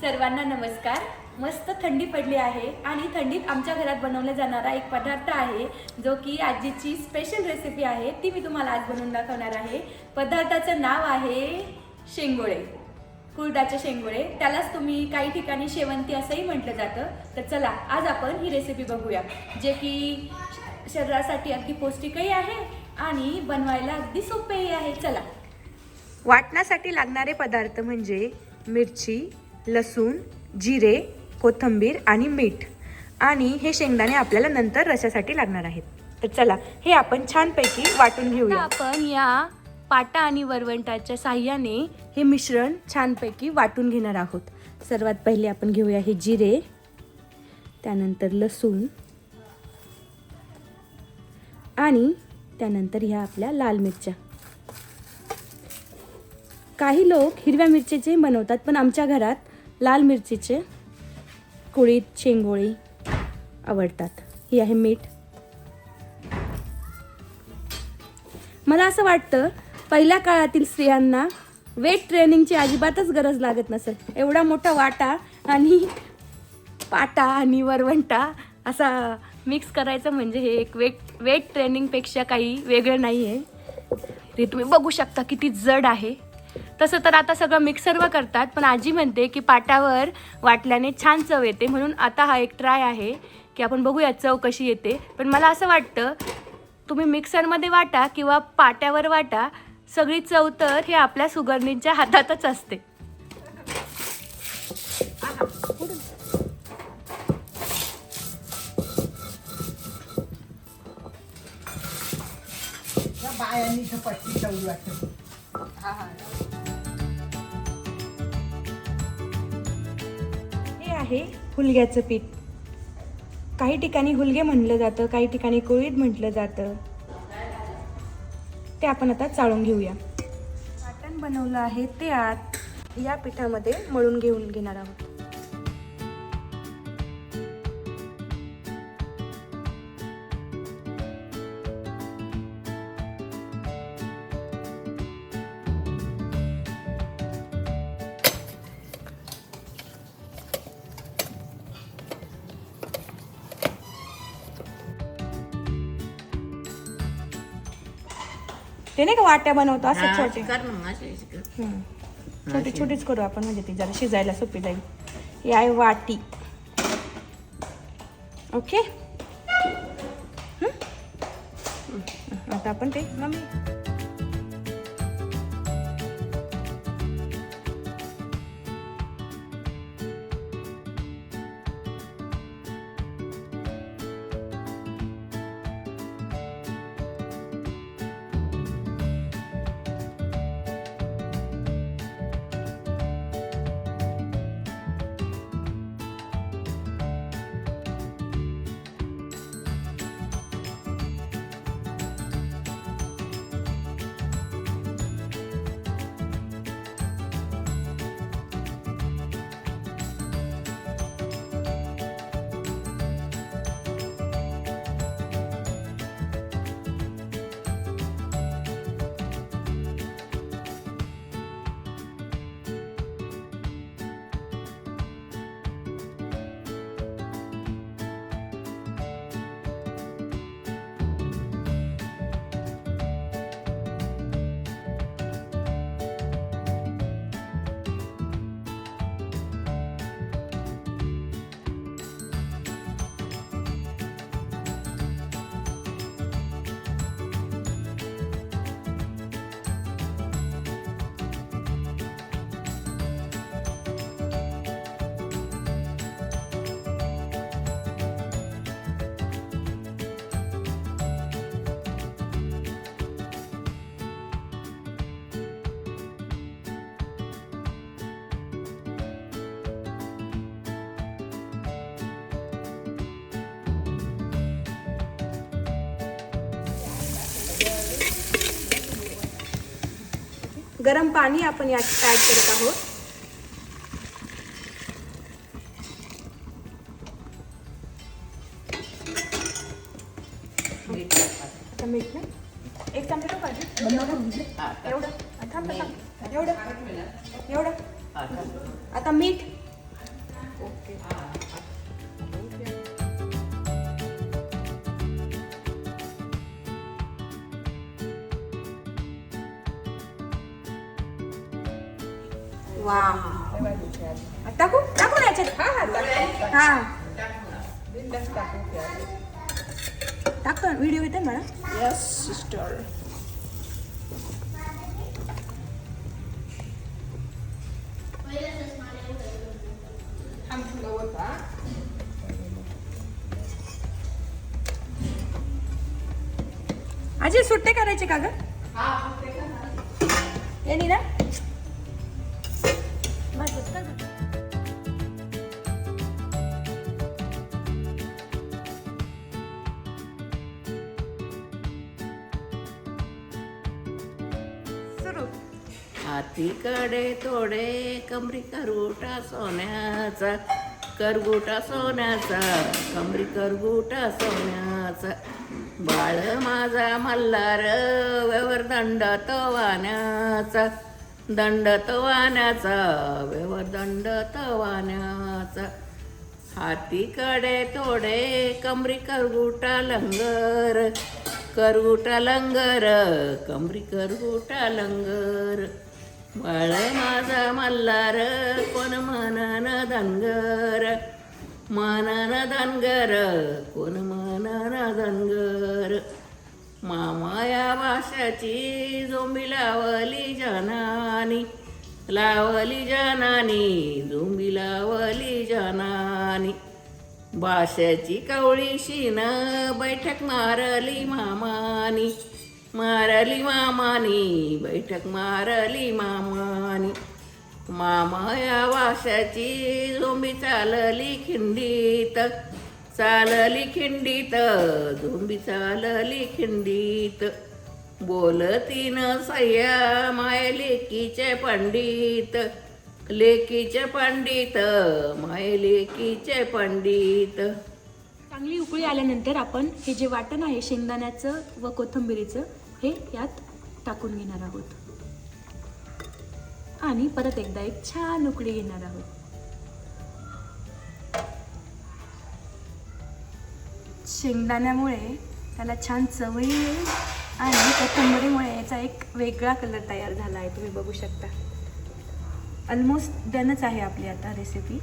सर्वांना नमस्कार. मस्त थंडी पडली आहे आणि थंडीत आमच्या घरात बनवला जाणारा एक पदार्थ आहे जो की आजीची स्पेशल रेसिपी आहे. ती मी तुम्हाला आज बनवून दाखवणार आहे. पदार्थाचं नाव आहे शेंगोळे. कुळदाचे शेंगोळे. त्यालाच तुम्ही काही ठिकाणी शेवंती असंही म्हटलं जातं. तर चला आज आपण ही रेसिपी बघूया जे की शरीरासाठी अगदी पौष्टिकही आहे आणि बनवायला अगदी सोपेही आहे. चला. वाटण्यासाठी लागणारे पदार्थ म्हणजे मिरची लसूण जिरे कोथिंबीर आणि मीठ. आणि हे शेंगदाणे आपल्याला नंतर रशासाठी लागणार आहेत. तर चला हे आपण छानपैकी वाटून घेऊया. आपण या पाटा आणि वरवंटाच्या साह्याने हे मिश्रण छानपैकी वाटून घेणार आहोत. सर्वात पहिले आपण घेऊया हे जिरे त्यानंतर लसूण आणि त्यानंतर ह्या आपल्या लाल मिरच्या. काही लोक हिरव्या मिरचीचे बनवतात पण आमच्या घरात लाल मिरचीचे कुळीत शेंगोळी आवडतात. ही आहे मीठ. मला असं वाटतं पहिल्या काळातील स्त्रियांना वेट ट्रेनिंगची अजिबातच गरज लागत नसेल. एवढा मोठा वाटा आणि पाटा आणि वरवंटा असा मिक्स करायचं म्हणजे हे एक वेट वेट ट्रेनिंगपेक्षा काही वेगळं नाही आहे ते तुम्ही बघू शकता किती जड आहे. तसं तर आता सगळं मिक्सरवर करतात पण आजी म्हणते की पाटावर वाटल्याने छान चव येते म्हणून आता हा एक ट्राय आहे की आपण बघूया चव कशी येते. पण मला असं वाटतं तुम्ही मिक्सरमध्ये वाटा किंवा पाट्यावर वाटा सगळी चव तर हे आपल्या सुगरणींच्या हातातच असते. बायांनी आहे हुलग्याचं पीठ. काही ठिकाणी हुलगे म्हणलं जातं काही ठिकाणी कोळीत म्हटलं जातं. ते आपण आता चाळून घेऊया. वाटण बनवलं आहे ते आत या पिठामध्ये मळून घेऊन घेणार आहोत. ते नाही का वाट्या बनवतो असं छोटे कर मग असे कर. हम्म. छोटी छोटीच करू आपण म्हणजे ती जरा शिजायला सोपी जाईल ही आहे वाटी ओके. आता आपण ते मम्मी गरम पाणी आपण यात ॲड करत आहोत. आता मीठ ना एक चमचा? एवढं एवढं. थांब. एवढं. एवढं. आता मीठ. वा टाकू? टाकू ना याच्यात? हा टाकतो व्हिडिओ येते मला येस सिस्टर अजय सुट्टे करायचे का ग? यांनी ना सुरू. हातीकडे थोडे कमरी करगुटा सोन्याचा. करगुटा सोन्याचा कमरी करगुटा सोन्याचा. बाळ माझा मल्हार व्यवर दंड वाण्याचा. दंड वाण्याचा व्यवर दंड वाण्याचा. हातीकडे थोडे कमरी करगुटा लंगर. करगुटा लंगर कमरी करगुटा लंगर बाळ माझा मल्हार कोण मनन धनगर? मनन धनगर कोण मनन धनगर? मामा या भाषाची झोंबी लावली जनानी लावली जनानी झोंबी लावली जनानी. भाषाची कवळी न बैठक मारली मामानी. मारली मामानी बैठक मारली मामानी. मामा या वाशाची झोंबी चालली खिंडीत. चालली खिंडीत झोंबी चालली खिंडीत. बोलतीन सय्या माय लेकीचे पंडित. लेकीचे पंडित माय लेकीचे पंडित. चांगली उकळी आल्यानंतर आपण हे जे वाटण आहे शेंगदाण्याचं व कोथिंबिरीचं हे यात टाकून घेणार आहोत. आणि परत एकदा एक छान उकळी घेणार आहोत. शेंगदाण्यामुळे त्याला छान येईल आणि कोथिंबिरीमुळे याचा एक वेगळा कलर तयार झाला आहे तुम्ही बघू शकता. ऑलमोस्ट डनच आहे आपली आता रेसिपी